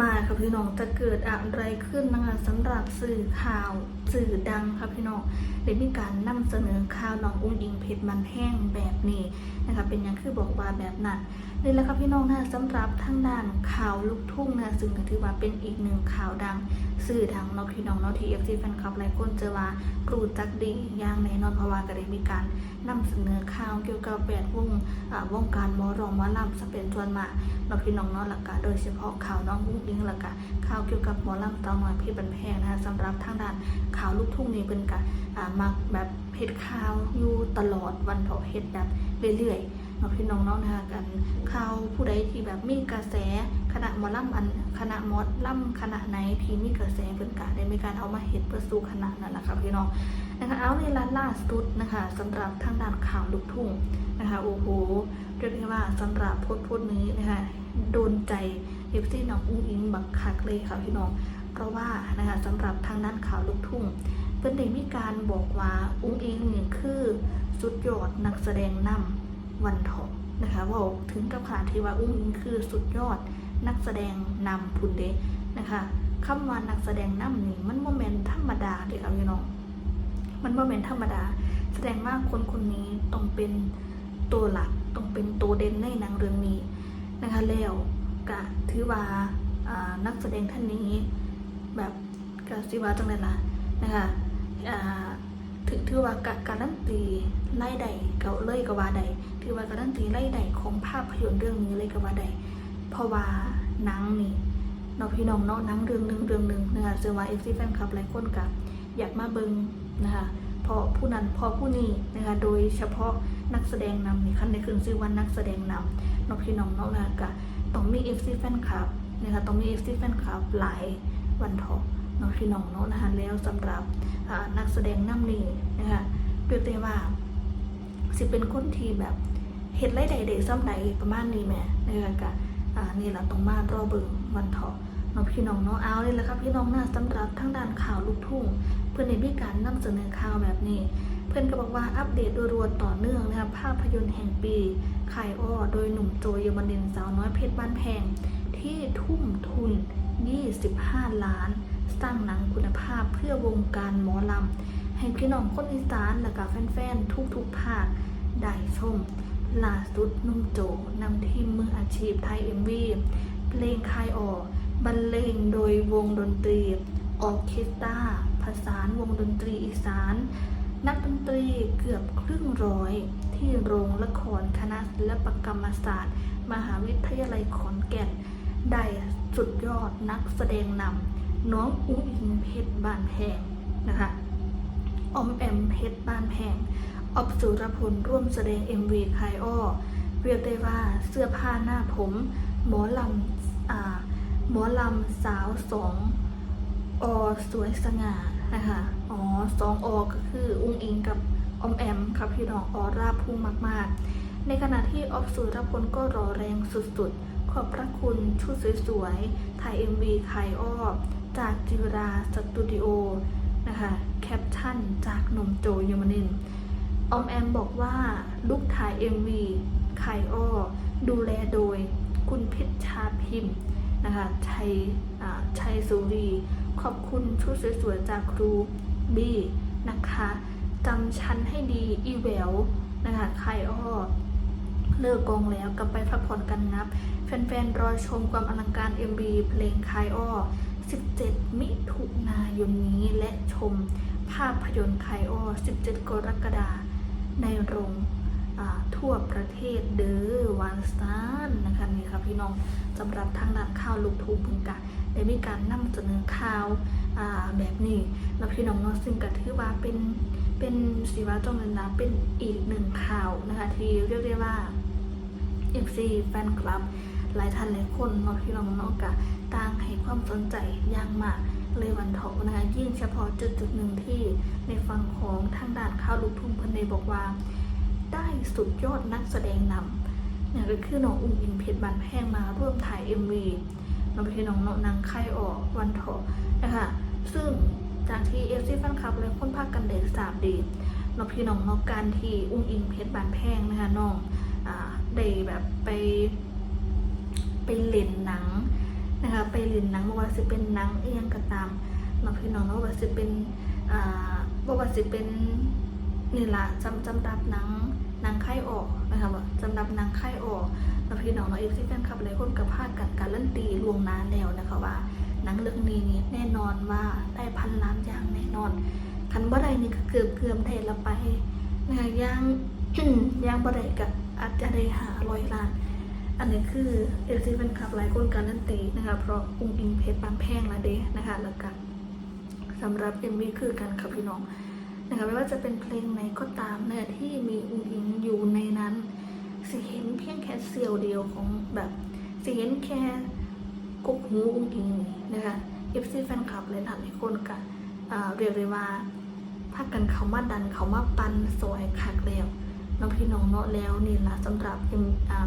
มาค่ะพี่น้องจะเกิดอะไรขึ้นนะคะสำหรับสื่อข่าวสื่อดังค่ะพี่น้องได้มีการนำเสนอข่าวน้องอุ้งอิงเพชรมันแห้งแบบนี้นะคะเป็นอย่างคือบอกว่าแบบนั้นนี่แหละค่ะพี่น้องนะสำหรับทางด้านข่าวลูกทุ่งนะซึ่งถือว่าเป็นอีกหนึ่งข่าวดัง สื่อทางนอกพี่น้องนอทีเอฟซีแฟนคลับหลายคนเจอว่าครูจักดีอย่างแน่นอนเพราะว่าก็ได้มีการนำเสนอข่าวเกี่ยวกับแวดวงอ่าวงการมอรองมอลำสเป็นส่วนมากเราพี่น้องนาะหลักกะโดยเฉพาะข่าวน้องกุ้งอิงหลักกะข่าวเกี่ยวกับมอลำตาหน่อยพี่บันแพงนะคะสำหรับทางด้านข่าวลูกทุ่งนี่เป็นกะอ่ามักแบบเฮ็ดข่าวอยู่ตลอดวันเถาะเฮ็ดแบบเรื่อยๆ เราพี่น้องเนาะนะคะกันข่าวผู้ใดที่แบบมีกระแสคณะมอลำอันคณะมอล่ำคณะไหนที่มีกระแสเป็นกะได้มีการเอามาเฮ็ดเพื่อสู่คณะนั่นแหละค่ะพี่น้องนะคะเอาในร้านล่าสุดนะคะสำหรับทางด้านข่าวลูกทุ่งนะคะโอ้โหเรียกได้ว่าสำหรับพสต์โพสต์นี้นะคะโดนใจเอฟซีน้องอุ้งอิงบักคักเลยค่ะพี่น้องเพราะว่านะคะสำหรับทางด้านข่าวลูกทุ่งเพิ่นได้มีการบอกว่าอุ้งอิงนี่คือสุดยอดนักแสดงนำ วันทองนะคะว่าถึงกับขนาดที่ว่าอุ้งอิงคือสุดยอดนักแสดงนำพุนเดะนะคะคำว่านักแสดงนำนี่มันโมเมนธรรมดาเด็กค่ะพี่น้องมันโมเมนธรรมดา แสดงว่าคนคนนี้ต้องเป็นตัวหลักต้องเป็นตัวเด่นในหนังเรื่องนี้นะคะแล้วกะถือว่านักแสดงท่านนี้แบบกะสิว่าจังไดล่ะนะคะอ่า ถือถือว่าการันตีไล่ใดเก่าเลยกว่าใดถือว่าการันตีไล่ใดของภาพยนตร์เรื่องนี้เลยกว่าใดเพราะว่านังนี่เนาะพี่น้องเนาะนังเรื่องหนึ่งเรื่องหนึ่งนะคะเชื่อว่าเอฟซีแฟนคลับหลายคนกะอยากมาเบิงนะคะพราะผู้นั้นพราะผู้นี้นะคะโดยเฉพาะนักแสดงนำนี่คันในคืนชื่อว่านักแสดงนำนอกพี่น้องเนอกนะกะต้องมีเอฟซีแฟนคลับนะคะต้องมีเอฟซีแฟนคลับหลายวันทอง น้อกพี่น้องเนาะนะคะแล้วสำหรับนักแสดงน้ำนี่นะคะเรียกได้ว่า สิเป็นคนที่แบบเห็ดไรใดเด็กซ้ำใดประมาณนี้แม่นะคะกะอ่านี่แหละต้องมารอเบิงวันทอน้องพี่น้องเนาะเอาเลยละครับพี่น้องนะสำหรับทางด้านข่าวลูกทุ่ง เพื่อนในมีการนำเสนอข่าวแบบนี้ เพื่อนก็บอกว่าอัปเดตรัวๆต่อเนื่องนะคะภาพยนตร์แห่งปีขายอ้อโดยหนุ่มโจยมนินทร์สาวน้อยเพชรบ้านแพงที่ทุ่มทุน 25 ล้าน สร้างหนังคุณภาพเพื่อวงการหมอลำให้พี่น้องคนอีสานและกับแฟนๆ ทุกๆภาคได้ชมล่าสุดนุ่มโจนำทีมมืออาชีพไทยเอ็มวีเพลงคายออกบรรเลงโดยวงดนตรีออเคสตราผสานวงดนตรีอีสาน นักดนตรีเกือบครึ่งร้อย ที่โรงละครคณะศิลปกรรมศาสตร์ มหาวิทยาลัยขอนแก่น ได้สุดยอดนักแสดงนำ น้องอุ้งอิงเพชรบานแพงนะคะออมแอมเพชรบ้านแพงออบสุรพลร่วมแสดง MV คายอ้อเรียกได้ว่าเสื้อผ้าหน้าผม หมอลำอ่าหมอลำสาวสองอสวยสง่านะคะอ๋อสองอก็คืออุ้งอิงกับออมแอมครับพี่น้องออร่าพุ่งมาก ๆ ในขณะที่ออฟสุรพลก็รอแรงสุด ๆ ขอบพระคุณชุดสวย ๆ ถ่าย MV คายอ้อ จากจิราสตูดิโอนะคะแคปชั่นจากหนุ่มโจยมนินออมแอมบอกว่าลูกถ่าย MV ไคอ้อดูแลโดยคุณพิชชาพิมพ์นะคะชัยอ่าชัยสุรีขอบคุณชุดสวยๆจากครูบี้นะคะจำชั้นให้ดีอีแววนะคะไคอ้อเลิกกองแล้วกลับไปพักผ่อนกันนับ แฟนๆ รอชมความอลังการ MV เพลงคายอ้อ 17 มิถุนายนนี้และชมภาพยนตร์คายอ้อ17 กรกฎาคมในโรงทั่วประเทศเด้อวันซานนะคะนี่ค่ะพี่น้องสำหรับทางด้านข่าวลูกทุ่งพึงกะได้มีการนำเสนอข่าวแบบนี้แล้วพี่น้องเนาะซึ่งก็ถือว่าเป็นเป็นสีว่าจงเลยนะเป็นอีกหนึ่งข่าวนะคะที่เรียกได้ว่า FC แฟนคลับหลายท่านหลายคนเนาะพี่น้องเนาะกะ ต่างให้ความสนใจอย่างมากเลยวันเถาะนะคะยิ่งเฉพาะจุดจุดหนึ่งที่ในฝั่งของทางด้านข่าวลูกทุ่งเพิ่นได้บอกว่า ได้สุดยอดนักแสดงนำเนี่ยก็คือน้องอุ้งอิงเพชรบันแพงมาร่วมถ่าย MV น้องพี่น้องเนาะนางไข่ออกวันเถาะนะคะซึ่งจากที่เอฟซีแฟนคลับเลยคนพากันเด็กสาบดีน้องพี่น้องเนาะการที่อุ้งอิงเพชรบานแพงนะคะน้องอได้แบบไปไปเล่นหนัง นะคะไปเลินหนังบ่ว่าสิเป็นหนังเอียงก็ตามเนาพี่น้องเนาะว่าสิเป็นอ่าบ่ว่าสิเป็นนี่ล่ะจำจำดับหนังหนังไข้ออกนะคะว่าจำดับหนังไข้ออกเนาพี่น้องเนาะเอฟซีแฟนคลับหลายคนก็พากันการันตีลวงน้าแล้วนะคะว่าหนังเรื่องนี้นี่แน่นอนว่าได้พันล้านอย่างแน่นอนคันบ่ได้นี่ก็เกือบเกือบได้ละไปนะคะย่างย่างบ่ได้ก็อาจจะได้หาร้อยล้าน อันนี้คือเอฟซีเป็นขับหลายคนการันตีนะคะ เพราะอุ้งอิงเพชรบางแพงละเดนะคะ แล้วก็สำหรับเอ็มวีคือกันค่ะพี่น้องนะคะไม่ว่าจะเป็นเพลงไหนก็ตามเนี่ยที่มีอุ้งอิงอยู่ในนั้นสิเห็นเพียงแค่เสี้ยวเดียวของแบบสิเห็นแค่กุกหูอุ้งอิงนะคะเอฟซีแฟนคลับเลยหลายคนก็อ่าเรียกเลยว่าพากันเขามาดันเขามาปันสวยคักแล้ว น้องพี่น้องเนาะแล้วนี่ละสำหรับ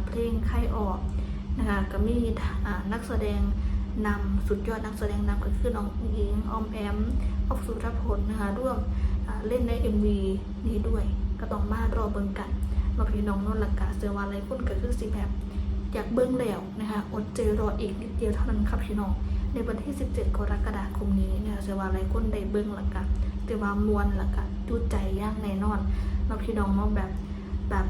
เพลงไข่ออกนะคะก็มีนักแสดงนำสุดยอดนักแสดงนำก็คือน้องอิงอิงออมแอมออกสุรพลนะคะร่วมเล่นใน MV นี้ด้วยก็ต้องมารอเบิ่งกันน้องพี่น้องเนนละกะเสือวาอะไรคนก็คือสิแบบอยากเบิ่งแล้วนะคะอดใจรออีกนิดเดียวเท่านั้นครับพี่น้องในวันที่ 17 กรกฎาคมนี้นะคะเสือวาอะไรคนได้เบิ่งละกะแต่ว่ามวนละกะจูใจย่างแน่นอนน้องพี่น้องเนาะแบบ แบบ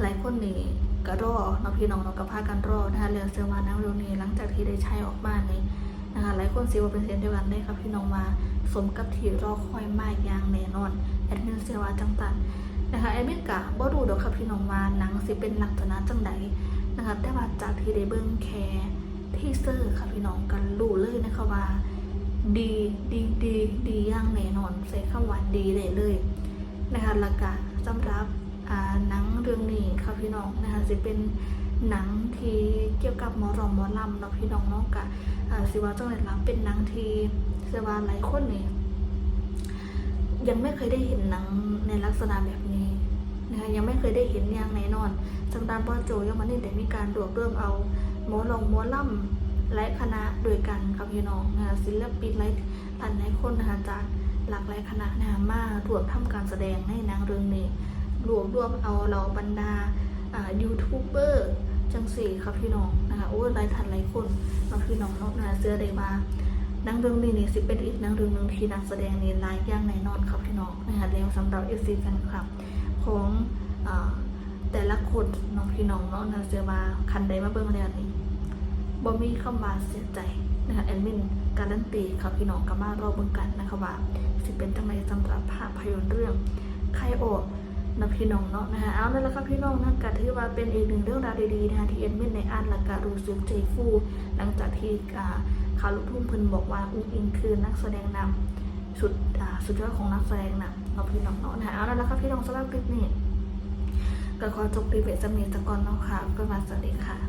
หลายคนนี่ก็รอเนาะพี่น้องเราก็พากันรอนะคะเรื่องเซอร์มานังเร็วนี้หลังจากที่ได้ใช้ออกมานี่นะคะหลายคนสิว่าเป็นเสียงเดียวกันได้ครับพี่น้องมาสมกับที่รอคอยมากอย่างแน่นอนแอดมินเซว่าจังตันนะคะแอดมินกะบ่รู้ดอกครับพี่น้องว่าหนังสิเป็นหลักษณะจังใดนะคะแต่ว่าจากที่ได้เบิ่งแค่ที่เซอร์ค่ะพี่น้องกันรู้เลยนะคะว่า ดีดีดีดีอย่างแน่นอนใส่คำว่าดีเลยเลยนะคะแล้วก็สำหรับ หนังเรื่องนี้ค่ะพี่น้องนะคะจะเป็นหนังที่เกี่ยวกับหมอรอมหมอลำเนาะพี่น้องเนาะกะอ่าสิว่าจังไหนล่ะเป็นหนังที่เสว่าหลายคนนี่ยังไม่เคยได้เห็นหนังในลักษณะแบบนี้นะคะยังไม่เคยได้เห็นอย่างแน่นอนสำหรับว่าโจยมานี่แต่มีการรวบรวมเอาหมอลองหมอลำและคณะโดยกันค่ะพี่น้องนะคะศิลปินหลายท่านหลายคนนะคะจากหลากหลายคณะนะคะมารวมทำการแสดงในหนังเรื่องนี้ รวมรวมเอาเราบรรดายูทูบเบอร์จังสี่ครับพี่น้องนะคะโอ้หลายท่านหลายคนเราพี่น้องเนาะนะเสื้อได้มานังเรื่องนี้นี่สิเป็นอีกนังเรื่องหนึงที่นักแสดงนี่ลายย่างแน่นอนครับพี่น้องนะคะแล้วสำหรับเอฟซีแฟนคลับของอแต่ละคนน้องพี่น้องเนาะนะเสื้อมาคันใดมาเบิ่งแล้วนี่บ่มีคำว่าเสียใจนะคะแอดมินการันตีครับพี่น้องกับมารอเบิ่งกันนะคะว่าสิเป็นจังไดสำหรับภาพยนตร์เรื่องใครโอ นะพี่น้องเนาะนะคะเอานั่นแหละครับพี่น้องนะก็ถือว่าเป็นอีกหนึ่งเรื่องราวดีๆนะคะที่เอ็นเมนในอันและก็รู้สึกใจฟู หลังจากที่อ่าข่าวลูกทุ่งเพิ่นบอกว่าอุ้งอิงคือนักแสดงนำสุดสุดยอดของนักแสดงนำเนาพี่น้องเนาะนะคะเอานั่นแหละครับพี่น้องสำหรับคลิปนี้ก็ขอจบคลิปเวทสำเนียงตะกอนเนาะค่ะก็มาสวัสดีค่ะ